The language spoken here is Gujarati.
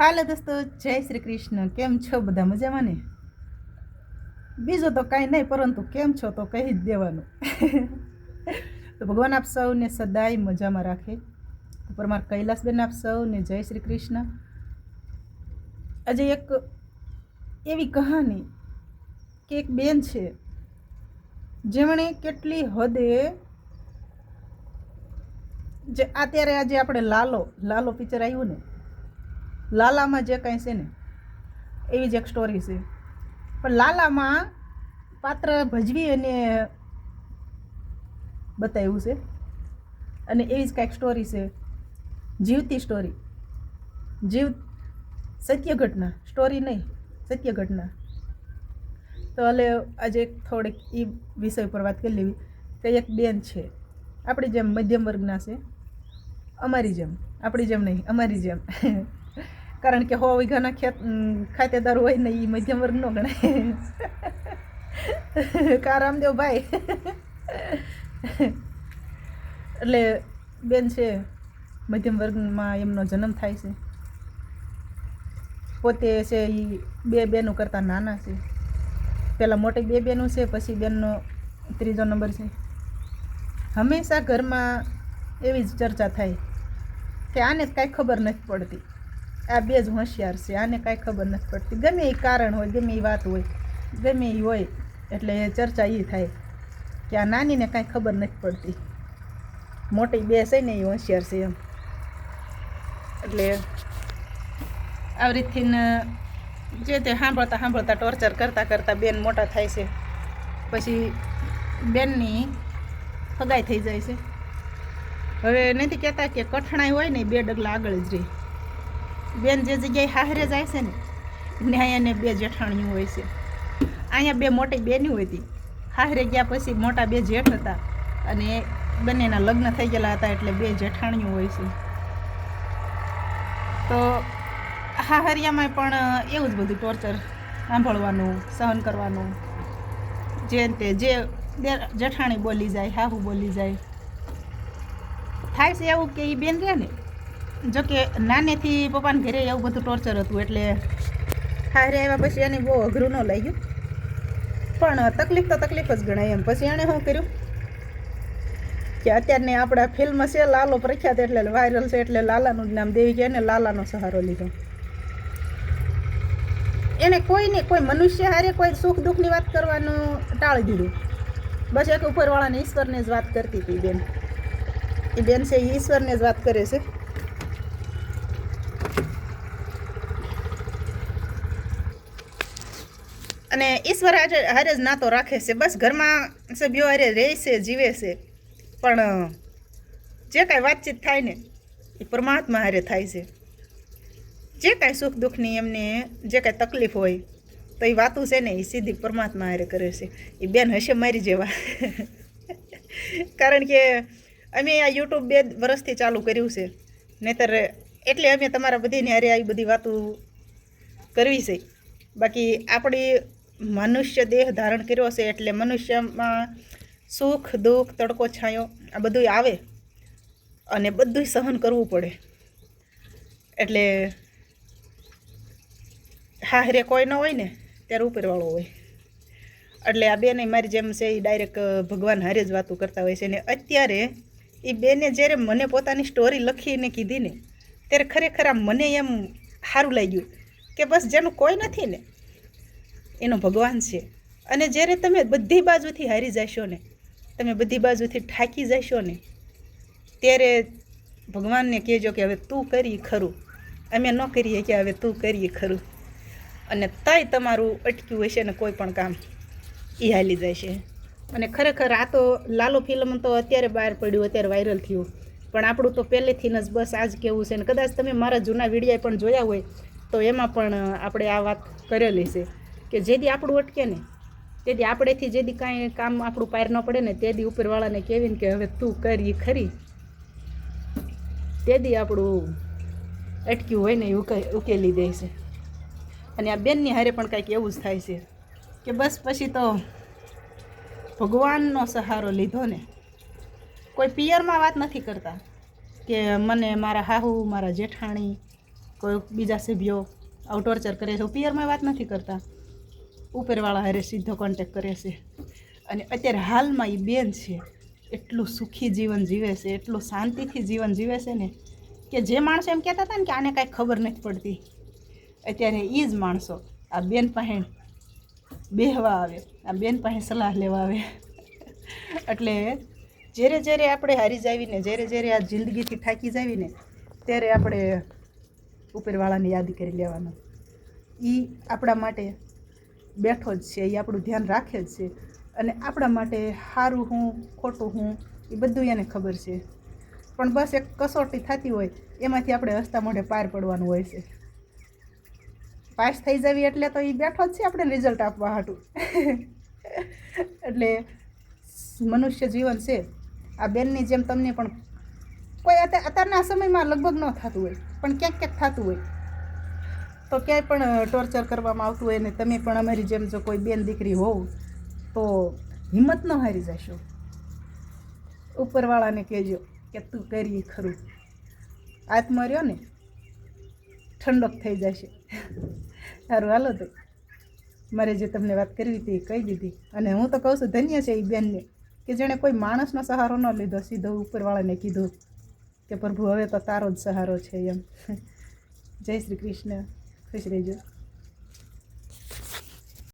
હાલો દોસ્તો, જય શ્રી કૃષ્ણ. કેમ છો બધા મજામાં ને? બીજું તો કાંઈ નહીં, પરંતુ કેમ છો તો કહી જ દેવાનું. તો ભગવાન આપ સૌને સદાય મજામાં રાખે. ઉપર મારા કૈલાસબેન આપ સૌને જય શ્રી કૃષ્ણ. આજે એક એવી કહાની કે એક બેન છે, જેમણે કેટલી હદે જે અત્યારે આજે આપણે લાલો લાલો પિક્ચર આવ્યું ને લાલામાં જે કાંઈ છે ને, એવી જ એક સ્ટોરી છે. પણ લાલામાં પાત્ર ભજવી અને બતાવ્યું છે. અને એવી જ કાંઈક સ્ટોરી છે. જીવતી સ્ટોરી જીવ, સત્ય ઘટના. સ્ટોરી નહીં, સત્ય ઘટના. તો એટલે આજે થોડીક એ વિષય પર વાત કરી લેવી. કે એક બેન છે. આપણી જેમ મધ્યમ વર્ગના છે. અમારી જેમ. આપણી જેમ નહીં, અમારી જેમ. કારણ કે હો વીઘાના ખેત ખાતેદાર હોય ને એ મધ્યમ વર્ગ નો ગણાય. કા રામદેવભાઈ એટલે બેન છે મધ્યમ વર્ગમાં એમનો જન્મ થાય છે. પોતે છે એ બે બેનું કરતાં નાના છે. પહેલાં મોટી બે બેનું છે, પછી બેનનો ત્રીજો નંબર છે. હંમેશા ઘરમાં એવી જ ચર્ચા થાય કે આને કાંઈ ખબર નથી પડતી. આ બે જ હોશિયાર છે, આને કાંઈ ખબર નથી પડતી. ગમે એ કારણ હોય, ગમે એ વાત હોય, ગમે એ હોય, એટલે ચર્ચા એ થાય કે આ નાનીને કાંઈ ખબર નથી પડતી. મોટી બે છે ને એ હોશિયાર છે એમ. એટલે આવી રીતથી જે તે સાંભળતા સાંભળતા ટોર્ચર કરતાં કરતાં બેન મોટા થાય છે. પછી બેનની ફગાઈ થઈ જાય છે. હવે નથી કહેતા કે કઠણાઈ હોય ને બે ડગલા આગળ જ રહી. બેન જે જગ્યાએ હાહરે જાય છે ને ત્યાં એને બે જેઠાણીઓ હોય છે. અહીંયા બે મોટી બેની હોય હતી. હાહરે ગયા પછી મોટા બે જેઠ હતા અને બંનેના લગ્ન થઈ ગયેલા હતા એટલે બે જેઠાણીઓ હોય છે. તો હાહરિયામાં પણ એવું જ બધું ટોર્ચર સાંભળવાનું, સહન કરવાનું. જે તે જે જેઠાણી બોલી જાય, હાહુ બોલી જાય. થાય છે એવું કે એ બેન રહે ને? જો કે નાનેથી પપ્પાને ઘરે એવું બધું ટોર્ચર હતું એટલે હારે આવ્યા પછી એને બહુ અઘરું ન લાગ્યું. પણ તકલીફ તો તકલીફ જ ગણાય એમ. પછી એણે શું કર્યું? કે અત્યારની આપણા ફિલ્મ છે, લાલો પ્રખ્યાત એટલે વાયરલ છે એટલે લાલાનું જ નામ દેવી કે એને લાલાનો સહારો લીધો. એને કોઈને, કોઈ મનુષ્ય હારે કોઈ સુખ દુઃખની વાત કરવાનું ટાળી દીધું. બસ એક ઉપરવાળાને ઈશ્વરને જ વાત કરતી હતી બેન. એ બેન છે એ ઈશ્વરને જ વાત કરે છે. અને ઈશ્વર આજે હારે જ નાતો રાખે છે. બસ ઘરમાં સભ્યો હારે રહે છે, જીવે છે. પણ જે કાંઈ વાતચીત થાય ને, એ પરમાત્મા હારે થાય છે. જે કાંઈ સુખ દુઃખની એમને જે કાંઈ તકલીફ હોય, તો એ વાતું છે ને, એ સીધી પરમાત્મા હારે કરે છે. એ બેન હશે મારી જેવા. કારણ કે અમે આ યુટ્યુબ બે વર્ષથી ચાલુ કર્યું છે. નહીતર એટલે અમે તમારા બધીને હારે આવી બધી વાતો કરવી છે. બાકી આપણી મનુષ્ય દેહ ધારણ કર્યો છે એટલે મનુષ્યમાં સુખ, દુઃખ, તડકો, છાંયો, આ બધું આવે અને બધું સહન કરવું પડે. એટલે હા હારે કોઈ ન હોય ને, ત્યારે ઉપરવાળો હોય. એટલે આ બેને મારી જેમ છે એ ડાયરેક્ટ ભગવાન હારે જ વાતો કરતા હોય છે. ને અત્યારે એ બેને જ્યારે મને પોતાની સ્ટોરી લખીને કીધી ને, ત્યારે ખરેખર આ મને એમ સારું લાગ્યું કે બસ જેનું કોઈ નથી ને એનો ભગવાન છે. અને જ્યારે તમે બધી બાજુથી હારી જશો ને, તમે બધી બાજુથી ઠાકી જશો ને, ત્યારે ભગવાનને કહેજો કે હવે તું કરી ખરું. અમે ન કરીએ કે હવે તું કરીએ ખરું. અને તાય તમારું અટક્યું હશે ને કોઈ પણ કામ એ હાલી છે અને ખરેખર આ તો લાલો ફિલ્મ તો અત્યારે બહાર પડ્યું, અત્યારે વાયરલ થયું. પણ આપણું તો પહેલેથી જ બસ આ જ કેવું છે ને, કદાચ તમે મારા જૂના વિડીયા પણ જોયા હોય, તો એમાં પણ આપણે આ વાત કરેલી છે. કે જેદી આપણું અટકે ને તેથી આપણેથી જેદી કાંઈ કામ આપણું પાર ન પડે ને તેથી ઉપરવાળાને કહેવીને કે હવે તું કરી ખરી. તેથી આપણું અટક્યું હોય ને એ ઉકે, ઉકેલી દે છે. અને આ બેનની હારે પણ કાંઈક એવું જ થાય છે કે બસ પછી તો ભગવાનનો સહારો લીધો ને. કોઈ પિયરમાં વાત નથી કરતા કે મને મારા હાહુ, મારા જેઠાણી, કોઈ બીજા સભ્યો આવું ટોર્ચર કરે છે. પિયરમાં વાત નથી કરતા. ઉપરવાળા હારે સીધો કોન્ટેક કરે છે. અને અત્યારે હાલમાં એ બેન છે, એટલું સુખી જીવન જીવે છે, એટલું શાંતિથી જીવન જીવે છે ને, કે જે માણસો એમ કહેતા હતા ને કે આને કાંઈ ખબર નથી પડતી. અત્યારે એ જ માણસો આ બેન પાસે બેહવા આવે, આ બેન પાસે સલાહ લેવા આવે. એટલે જ્યારે જ્યારે આપણે હારી જાવીને, જ્યારે જ્યારે આ જિંદગીથી થાકી જાવીને, ત્યારે આપણે ઉપરવાળાને યાદ કરી લેવાનો. એ આપણા માટે બેઠો જ છે, એ આપણું ધ્યાન રાખે જ છે. અને આપણા માટે સારું હું, ખોટું હું, એ બધું એને ખબર છે. પણ બસ એક કસોટી થતી હોય, એમાંથી આપણે હસતા મોઢે પાર પડવાનું હોય છે. પાસ થઈ જવી એટલે તો એ બેઠો જ છે, આપણે રિઝલ્ટ આપવા હાટું. એટલે મનુષ્ય જીવન છે. આ બેનની જેમ તમને પણ કોઈ અત્યારે અત્યારના સમયમાં લગભગ ન થતું હોય, પણ ક્યાંક ક્યાંક થતું હોય. તો ક્યાંય પણ ટોર્ચર કરવામાં આવતું હોય ને તમે પણ અમારી જેમ જો કોઈ બેન દીકરી હોવ, તો હિંમત ન હારી જશો. ઉપરવાળાને કહેજો કે તું કરી ખરું. આત્મા રહ્યો ને, ઠંડક થઈ જશે. સારું, હાલો તો. મારે જે તમને વાત કરવી હતી એ કહી દીધી. અને હું તો કહું છું, ધન્ય છે એ બેનને, કે જેણે કોઈ માણસનો સહારો ન લીધો, સીધો ઉપરવાળાને કીધું કે, પ્રભુ, હવે તો તારો જ સહારો છે એમ. જય શ્રી કૃષ્ણ. Saya.